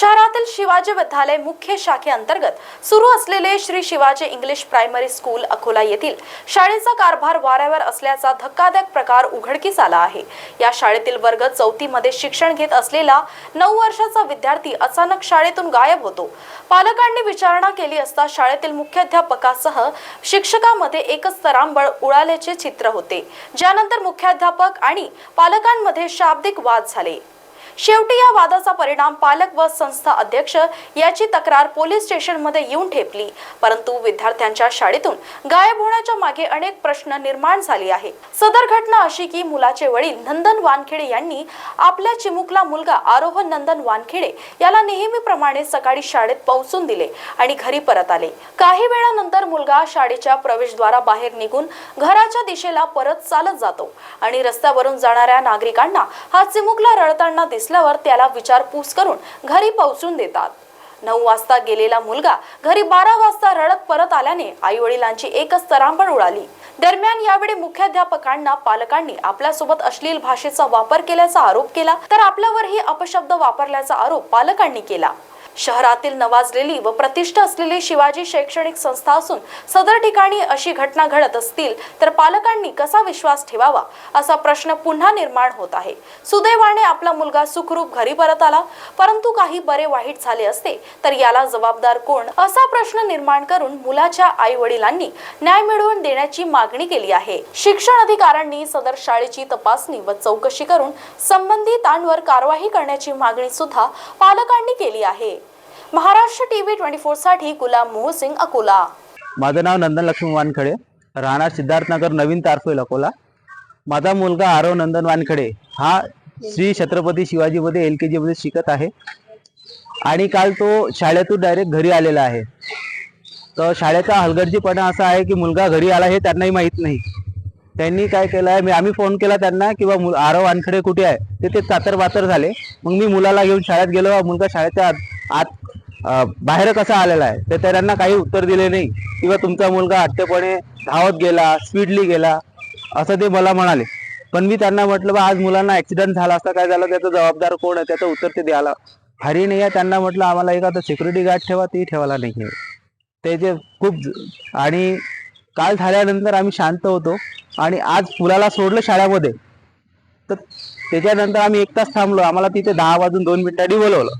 शहरातील शिवाजी विद्यालय मुख्य शाखेअंतर्गत सुरू असलेले Shri Shivaji English primary school Akola येथील शाळेचा कारभार वाऱ्यावर असल्याचा धक्कादायक प्रकार उघडकीस आला आहे. या शाळेतील वर्ग चौथीमध्ये शिक्षण घेत असलेला नऊ वर्षाचा विद्यार्थी अचानक शाळेतून गायब होतो. पालकांनी विचारणा केली असता शाळेतील मुख्याध्यापकासह शिक्षकामध्ये एकच तरांबळ उडाल्याचे चित्र होते. ज्यानंतर मुख्याध्यापक आणि पालकांमध्ये शाब्दिक वाद झाले. शेवटी या वादाचा परिणाम पालक व संस्था अध्यक्ष याची तक्रार पोलीस स्टेशनमध्ये येऊन ठेपली. परंतु विद्यार्थ्यांच्या शाळेतून गायब होण्याच्या मागे अनेक प्रश्न निर्माण झाले आहे सदर घटना अशी की मुलाचे वडील नंदन वानखेडे यांनी आपल्या चिमुकला मुलगा आरोह नंदन वानखेडे याला नेहमीप्रमाणे सकाळी शाळेत पोहोचून दिले आणि घरी परत आले. काही वेळानंतर मुलगा शाळेच्या प्रवेशद्वारा बाहेर निघून घराच्या दिशेला परत चालत जातो आणि रस्त्यावरून जाणाऱ्या नागरिकांना हा चिमुकला रडताना दिसल्यावर त्याला विचारपूस करून घरी पोहोचून देतात. नऊ वाजता गेलेला मुलगा घरी बारा वाजता रडत परत आल्याने आई वडिलांची एकच तरांबळ उडाली. दरम्यान यावेळी मुख्याध्यापकांना पालकांनी आपल्यासोबत अश्लील भाषेचा वापर केल्याचा आरोप केला तर आपल्यावरही अपशब्द वापरल्याचा आरोप पालकांनी केला. शहरातील नवाजलेली व प्रतिष्ठा असलेली शिवाजी शैक्षणिक संस्था असून सदर ठिकाणी अशी घटना घडत असतील तर पालकांनी कसा विश्वास ठेवावा असा प्रश्न पुन्हा निर्माण होत आहे. सुदैवाने आपला मुलगा सुखरूप घरी परत आला परंतु काही बरे वाईट झाले असते तर याला जबाबदार कोण असा प्रश्न निर्माण करून मुलाच्या आई वडिलांनी न्याय मिळवून देण्याची मागणी केली आहे. शिक्षण अधिकाऱ्यांनी सदर शाळेची तपासणी व चौकशी करून संबंधितांवर कारवाई करण्याची मागणी सुद्धा पालकांनी केली आहे. महाराष्ट्र टीव्ही ट्वेंटी फोरसाठी गुलाम मोहसिंग अकोला. माझं नाव नंदन लक्ष्मी वानखडे. राहणार सिद्धार्थनगर नवीन तारफैल अकोला. माझा मुलगा आरव नंदन वानखडे हा श्री छत्रपती शिवाजीमध्ये एल के जीमध्ये शिकत आहे. आणि काल तो शाळेतून डायरेक्ट घरी आलेला आहे. तर शाळेचा हलगर्जीपणा असा आहे की मुलगा घरी आला हे त्यांनाही माहीत नाही. त्यांनी काय केलं आहे मी आम्ही फोन केला त्यांना किंवा मु आरव वानखडे कुठे आहे? ते ते चातर बातर झाले. मग मी मुलाला घेऊन शाळेत गेलो. मुलगा शाळेच्या आत आत बाहेर कसा आलेला आहे? तर त्यांना काही उत्तर दिले नाही. किंवा तुमचा मुलगा हट्टपणे धावत गेला स्पीडली गेला असं ते मला म्हणाले. पण मी त्यांना म्हटलं बा आज मुलांना ऍक्सिडेंट झाला असता काय झालं? त्याचं जबाबदार कोण आहे? त्याचं उत्तर ते द्यायला भारी नाही आहे. त्यांना म्हटलं आम्हाला एक आता सिक्युरिटी गार्ड ठेवा ती ठेवायला नाही आहे. त्याचे खूप आणि काल झाल्यानंतर आम्ही शांत होतो. आणि आज मुलाला सोडलं शाळेमध्ये. तर त्याच्यानंतर आम्ही एक तास थांबलो. आम्हाला तिथे दहा वाजून दोन मिनिटांनी बोलवलं.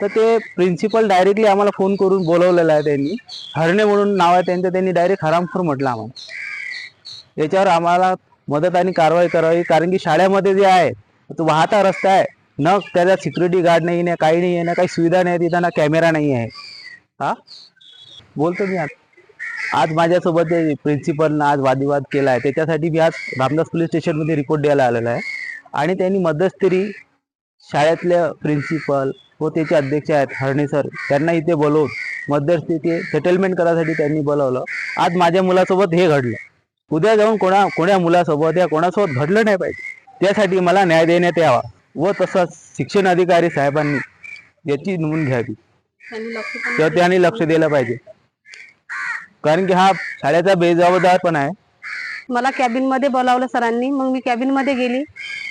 तर ते प्रिन्सिपल डायरेक्टली आम्हाला फोन करून बोलवलेलं आहे त्यांनी. हरणे म्हणून नाव आहे त्यांचं त्यांनी डायरेक्ट हरामखोर म्हटलं आम्हाला. याच्यावर आम्हाला मदत आणि कारवाई करावी कारण की शाळेमध्ये जे आहे तो वाहता रस्ता आहे. न त्याचा सिक्युरिटी गार्ड नाही ना काही नाही आहे ना काही सुविधा नाही तिथं ना कॅमेरा नाही आहे. हा? बोलतो मी आज आज माझ्यासोबत जे प्रिन्सिपलनं आज वादविवाद केला आहे त्याच्यासाठी मी आज रामदास पोलीस स्टेशनमध्ये रिपोर्ट द्यायला आलेला आहे. आणि त्यांनी मध्यस्थरी शाळेतल्या प्रिन्सिपल व त्याचे अध्यक्ष आहेत हरणे सर. त्यांना इथे बोलवून मध्यस्थी ते सेटलमेंट करायसाठी त्यांनी बोलवलं. आज माझ्या मुलासोबत हे घडलं. उद्या जाऊन कोणा कोण्या मुलासोबत या कोणासोबत घडलं नाही पाहिजे. त्यासाठी मला न्याय देण्यात यावा व तसंच शिक्षण अधिकारी साहेबांनी याची नोंद घ्यावी. तर त्यांनी लक्ष दिलं पाहिजे. कारण की हा शाळेचा बेजबाबदारपणा आहे. मला कॅबिनमध्ये बोलावलं सरांनी. मग मी कॅबिनमध्ये गेली.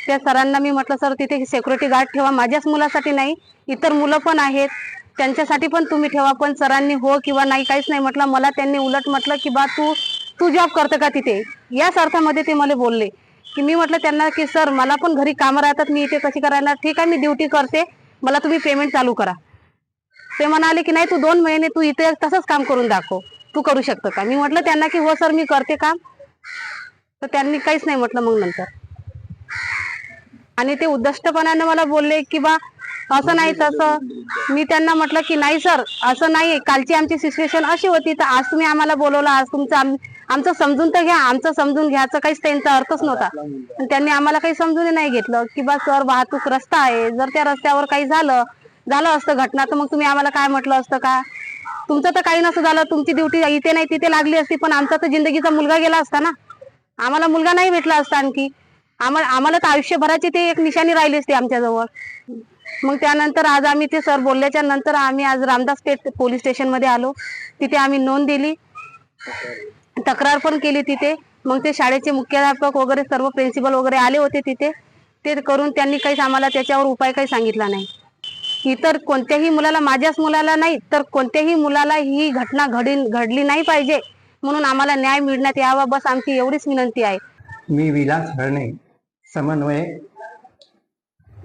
त्या सरांना मी म्हटलं सर तिथे सिक्युरिटी गार्ड ठेवा. माझ्याच मुलासाठी नाही इतर मुलं पण आहेत. त्यांच्यासाठी पण तुम्ही ठेवा. पण सरांनी हो किंवा नाही काहीच नाही म्हटलं. मला त्यांनी उलट म्हटलं की बा तू तू जॉब करतं का तिथे? याच अर्थामध्ये ते मला बोलले. की मी म्हटलं त्यांना की सर मला पण घरी कामं राहतात. मी इथे कशी करायला? ठीक आहे मी ड्युटी करते. मला तुम्ही पेमेंट चालू करा. ते म्हणाले की नाही तू दोन महिने तू इथे तसंच काम करून दाखव. तू करू शकतं का? मी म्हटलं त्यांना की हो सर मी करते काम. तर त्यांनी काहीच नाही म्हटलं मग नंतर. आणि ते उद्धष्टपणाने मला बोलले की बा असं नाही तसं. मी त्यांना म्हटलं की नाही सर असं नाही कालची आमची सिच्युएशन अशी होती तर आज तुम्ही आम्हाला बोलवलं आज तुमचं आम- आमचं समजून तर घ्या आमचं समजून घ्यायचं काहीच त्यांचा अर्थच नव्हता. पण त्यांनी आम्हाला काही समजून नाही घेतलं की बा सर वाहतूक रस्ता आहे. जर त्या रस्त्यावर काही झालं झालं असतं घटना तर मग तुम्ही आम्हाला काय म्हटलं असतं का? तुमचं तर काही नसतं झालं तुमची ड्युटी इथे नाही तिथे लागली असती पण आमचा तर जिंदगीचा मुलगा गेला असता ना. आम्हाला मुलगा नाही भेटला असता आणखी. आम्हाला आम्हाला तर आयुष्यभराची ते एक निशाणी राहिली असते आमच्याजवळ. मग त्यानंतर आज आम्ही ते सर बोलल्याच्या नंतर आम्ही आज रामदास पेठ पोलीस स्टेशनमध्ये आलो. तिथे आम्ही नोंद दिली. तक्रार पण केली तिथे. मग ते शाळेचे मुख्याध्यापक वगैरे सर्व प्रिन्सिपल वगैरे आले होते तिथे. ते करून त्यांनी काहीच आम्हाला त्याच्यावर उपाय काही सांगितला नाही. इतर कोणत्याही मुलाला माझ्याच मुलाला नाही तर कोणत्याही मुलाला ही घटना घडी घडली नाही पाहिजे. म्हणून आम्हाला न्याय मिळण्यात यावा बस आमची एवढीच विनंती आहे. मी विलास हरणे समन्वय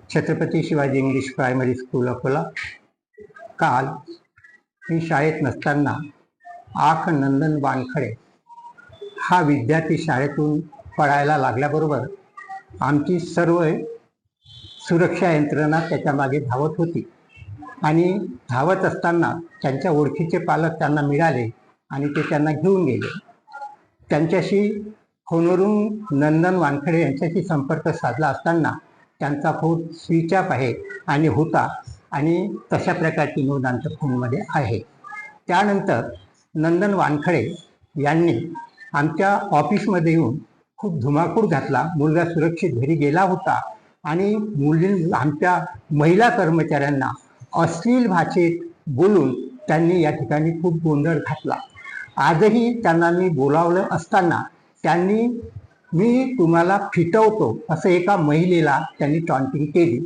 Chhatrapati Shivaji English primary school Akola. काल मी शाळेत नसताना आख नंदन वानखडे हा विद्यार्थी शाळेतून पळायला लागल्याबरोबर आमची सर्व सुरक्षा यंत्रणा त्याच्यामागे धावत होती. आणि धावत असताना त्यांच्या ओळखीचे पालक त्यांना मिळाले. आणि ते त्यांना घेऊन गेले. त्यांच्याशी फोनवरून नंदन वानखडे यांच्याशी संपर्क साधला असताना त्यांचा फोन स्विच ऑफ आहे आणि होता आणि तशा प्रकारची नोंद आमच्या फोनमध्ये आहे. त्यानंतर नंदन वानखडे यांनी आमच्या ऑफिसमध्ये येऊन खूप धुमाकूळ घातला. मुलगा सुरक्षित घरी गेला होता आणि मुली आमच्या महिला कर्मचाऱ्यांना अश्लील भाषेत बोलून त्यांनी या ठिकाणी खूप गोंधळ घातला. आजही त्यांना मी बोलावलं असताना त्यांनी मी तुम्हाला फिटवतो असं एका महिलेला त्यांनी टॉन्टिंग केली.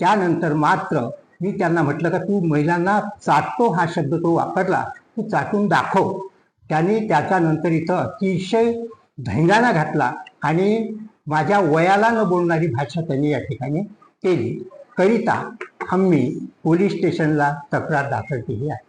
त्यानंतर मात्र मी त्यांना म्हटलं का तू महिलांना चाटतो हा शब्द तो वापरला तू चाटून दाखव. त्यांनी त्याच्यानंतर इथं अतिशय धैंगाणा घातला आणि माझ्या वयाला न बोलणारी भाषा त्यांनी या ठिकाणी केली. करिता आम्ही पोलीस स्टेशनला तक्रार दाखल केली आहे.